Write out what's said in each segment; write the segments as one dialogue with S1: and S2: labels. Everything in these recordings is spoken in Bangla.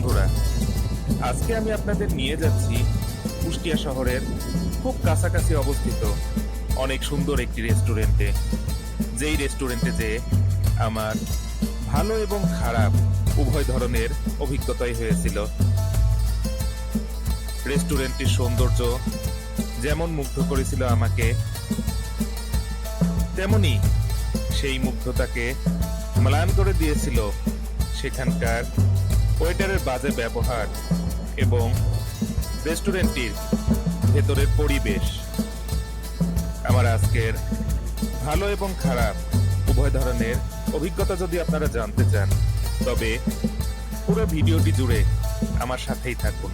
S1: বন্ধুরা, আজকে আমি আপনাদের নিয়ে যাচ্ছি কুষ্টিয়া শহরের খুব কাছাকাছি অবস্থিত অনেক সুন্দর একটি রেস্টুরেন্টে। যেই রেস্টুরেন্টে যে আমার ভালো এবং খারাপ উভয় ধরনের অভিজ্ঞতাই হয়েছিল। রেস্টুরেন্টটির সৌন্দর্য যেমন মুগ্ধ করেছিল আমাকে, তেমনি সেই মুগ্ধতাকে ম্লান করে দিয়েছিল সেখানকার ওয়েটারের বাজে ব্যবহার এবং রেস্টুরেন্টটির ভেতরের পরিবেশ। আমার আজকের ভালো এবং খারাপ উভয় ধরনের অভিজ্ঞতা যদি আপনারা জানতে চান, তবে পুরো ভিডিওটি জুড়ে আমার সাথেই থাকুন।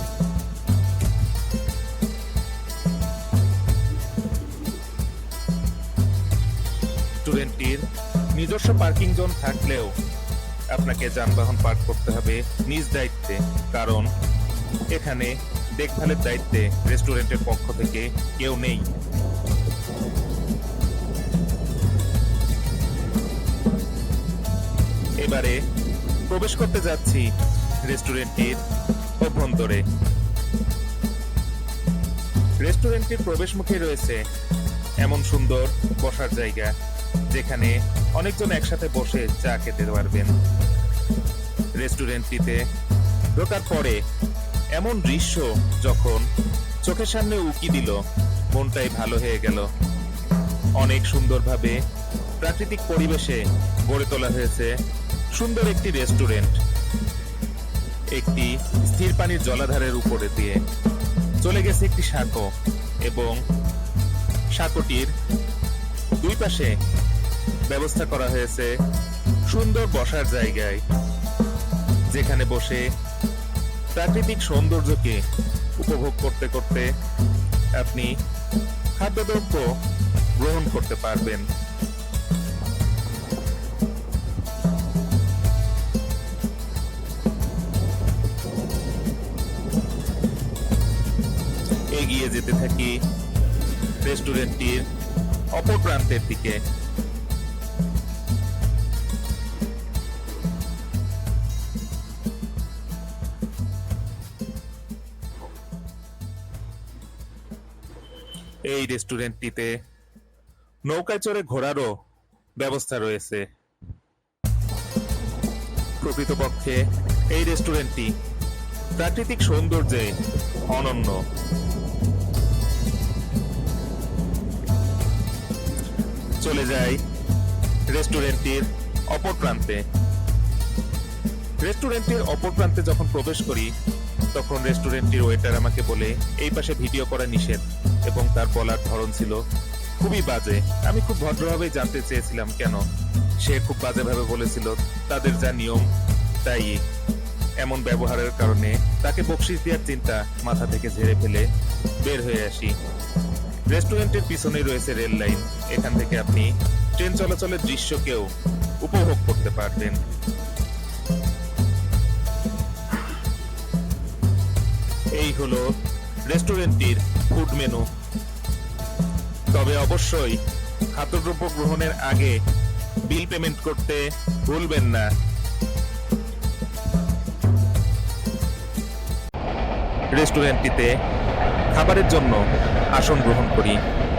S1: রেস্টুরেন্টটির নিজস্ব পার্কিং জোন থাকলেও আপনাকে যানবাহন পার্ক করতে হবে নিজ দায়িত্বে। কারণ এখানে দেখভালের দায়িত্বে রেস্টুরেন্টের পক্ষ থেকে কেউ নেই। এবারে প্রবেশ করতে যাচ্ছি রেস্টুরেন্টটির অভ্যন্তরে। রেস্টুরেন্টটির প্রবেশ মুখে রয়েছে এমন সুন্দর বসার জায়গা। যেখানে অনেকজন একসাথে বসে চা খেতে পারবেন। রেস্টুরেন্টটিতে ঢোকার পরে এমন দৃশ্য যখন চোখের সামনে উকি দিল, মনটাই ভালো হয়ে গেল। অনেক সুন্দরভাবে প্রাকৃতিক পরিবেশে গড়ে তোলা হয়েছে সুন্দর একটি রেস্টুরেন্ট। একটি স্থির পানির জলাধারের উপরে দিয়ে চলে গেছে একটি সাঁকো এবং সাঁকোটির দুই পাশে ব্যবস্থা করা হয়েছে সুন্দর বসার জায়গায়, যেখানে বসে প্রাকৃতিক সৌন্দর্যকে উপভোগ করতে করতে আপনি খাদ্যদ্রব্য গ্রহণ করতে পারবেন। এগিয়ে যেতে থাকি রেস্টুরেন্টটির অপর প্রান্তের দিকে। এই রেস্টুরেন্টটিতে নৌকায় চড়ে ঘোরারও ব্যবস্থা রয়েছে। প্রকৃতপক্ষে এই রেস্টুরেন্টটি প্রাকৃতিক সৌন্দর্যে অনন্য। চলে যাই রেস্টুরেন্টটির অপর প্রান্তে। রেস্টুরেন্টের অপর প্রান্তে যখন প্রবেশ করি, তখন রেস্টুরেন্টটির ওয়েটার আমাকে বলে, এই পাশে ভিডিও করা নিষেধ। এবং তার বলার ধরন ছিল খুবই বাজে। আমি খুব ভদ্রভাবে জানতে চেয়েছিলাম কেন। সে খুব বাজেভাবে বলেছিল, তাদের যা নিয়ম, তাই এমন ব্যবহারের কারণে তাকে বকশিস দেওয়ার চিন্তা মাথা থেকে ঝেড়ে ফেলে বের হয়ে আসি। রেস্টুরেন্টের পিছনেই রয়েছে রেল লাইন। এখান থেকে আপনি ট্রেন চলাচলের দৃশ্যকেও উপভোগ করতে পারবেন। এই হলো রেস্টুরেন্টটির ফুড মেনু তবে অবশ্যই খাদ্যদ্রব্য গ্রহণের আগে বিল পেমেন্ট করতে ভুলবেন না। রেস্টুরেন্টটিতে খাবারের জন্য আসন গ্রহণ করি।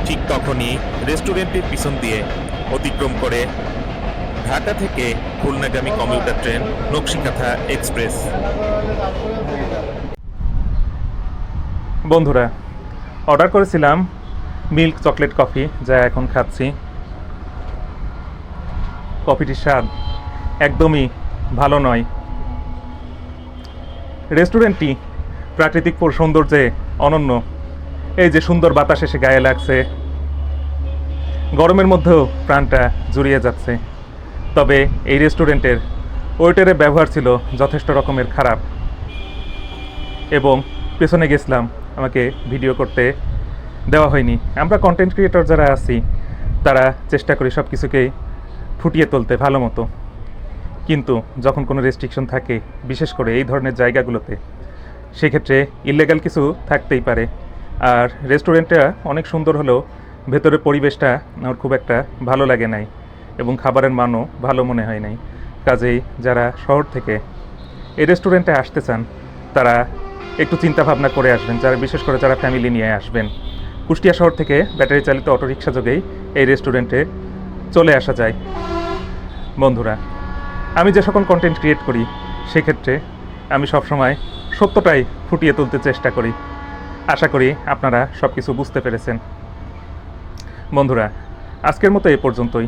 S1: ঠিক তখনই রেস্টুরেন্টের পিছন দিয়ে অতিক্রম করে ঢাকা থেকে খুলনাগামী কমিউটার ট্রেন, নকশিকাথা এক্সপ্রেস।
S2: বন্ধুরা অর্ডার করেছিলাম মিল্ক চকলেট কফি, যা এখন খাচ্ছি। কফিটির স্বাদ একদমই ভালো নয়। রেস্টুরেন্টটি প্রাকৃতিক পর- সৌন্দর্যে অনন্য। এই যে সুন্দর বাতাস এসে গায়ে লাগছে, গরমের মধ্যেও প্রাণটা জুড়িয়ে যাচ্ছে। তবে এই রেস্টুরেন্টের ওয়েটারের ব্যবহার ছিল যথেষ্ট রকমের খারাপ। এবং পেছনে গেছিলাম ভিডিও করতে দেওয়া হয়নি। আমরা কন্টেন্ট ক্রিয়েটর যারা আছি, তারা চেষ্টা করি সব কিছুকেই ফুটিয়ে তুলতে ভালো মতো। কিন্তু যখন কোনো রেস্ট্রিকশন থাকে, বিশেষ করে এই ধরনের জায়গাগুলোতে, সেক্ষেত্রে ইলিগাল কিছু থাকতেই পারে। আর রেস্টুরেন্টটা অনেক সুন্দর হলেও ভেতরের পরিবেশটা আমার খুব একটা ভালো লাগে নাই এবং খাবারের মানও ভালো মনে হয় নাই। কাজেই যারা শহর থেকে এই রেস্টুরেন্টে আসতে চান, তারা একটু চিন্তা ভাবনা করে আসবেন, যারা বিশেষ করে যারা ফ্যামিলি নিয়ে আসবেন। কুষ্টিয়া শহর থেকে ব্যাটারি চালিত অটোরিকশা যোগেই এই রেস্টুরেন্টে চলে আসা যায়। বন্ধুরা, আমি যে সকল কন্টেন্ট ক্রিয়েট করি, সেক্ষেত্রে আমি সবসময় সত্যটাই ফুটিয়ে তুলতে চেষ্টা করি। আশা করি আপনারা সব কিছু বুঝতে পেরেছেন। বন্ধুরা, আজকের মতো এ পর্যন্তই।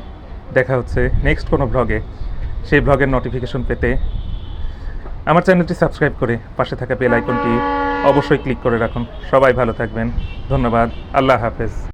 S2: দেখা হচ্ছে নেক্সট কোনো ব্লগে সেই ব্লগের নোটিফিকেশন পেতে আমার চ্যানেলটি সাবস্ক্রাইব করে পাশে থাকা বেল আইকনটি অবশ্যই ক্লিক করে রাখুন। সবাই ভালো থাকবেন। ধন্যবাদ। আল্লাহ হাফেজ।